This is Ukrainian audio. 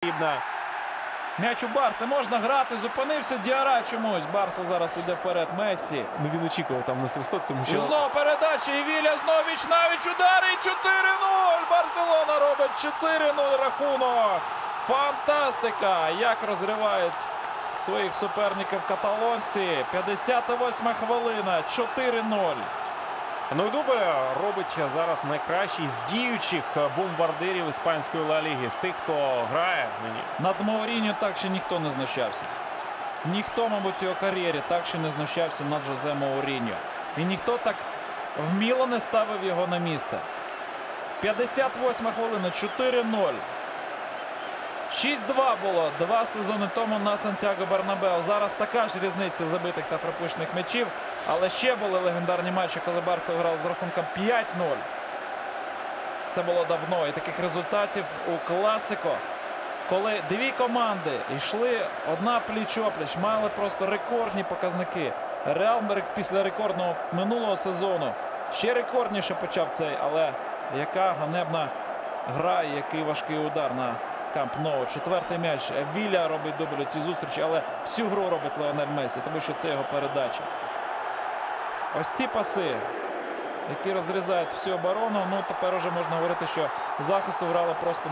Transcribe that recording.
потрібна. М'яч у Барса можна грати. Зупинився Діара чомусь. Барса зараз іде вперед. Мессі. Ну він очікував там на свисток, тому І що знову передача. І Віля знову віч навіч удар. І 4-0. Барселона робить 4-0 рахунок. Фантастика! Як розривають своїх суперників каталонці. 58 хвилина. 4-0. Ну і Дубе робить зараз найкращий з діючих бомбардирів іспанської Ла Ліги, з тих, хто грає нині. Над Мауріньо так ще ніхто не знущався. Ніхто, мабуть, у його кар'єрі так ще не знущався над Жозе Мауріньо. І ніхто так вміло не ставив його на місце. 58 хвилина, 4-0. 6-2 було два сезони тому на Сантьяго Бернабеу. Зараз така ж різниця забитих та пропущених м'ячів. Але ще були легендарні матчі, коли Барса грав з рахунком 5-0. Це було давно. І таких результатів у класико, коли дві команди йшли одна пліч-опліч, мали просто рекордні показники. Реал після рекордного минулого сезону ще рекордніше почав цей, але яка ганебна гра, і який важкий удар на Камп Ноу. Четвертий м'яч. Віля робить дубль у цій зустрічі, але всю гру робить Леонель Месі, тому що це його передача. Ось ці паси, які розрізають всю оборону. Ну тепер уже можна говорити, що захисту грали просто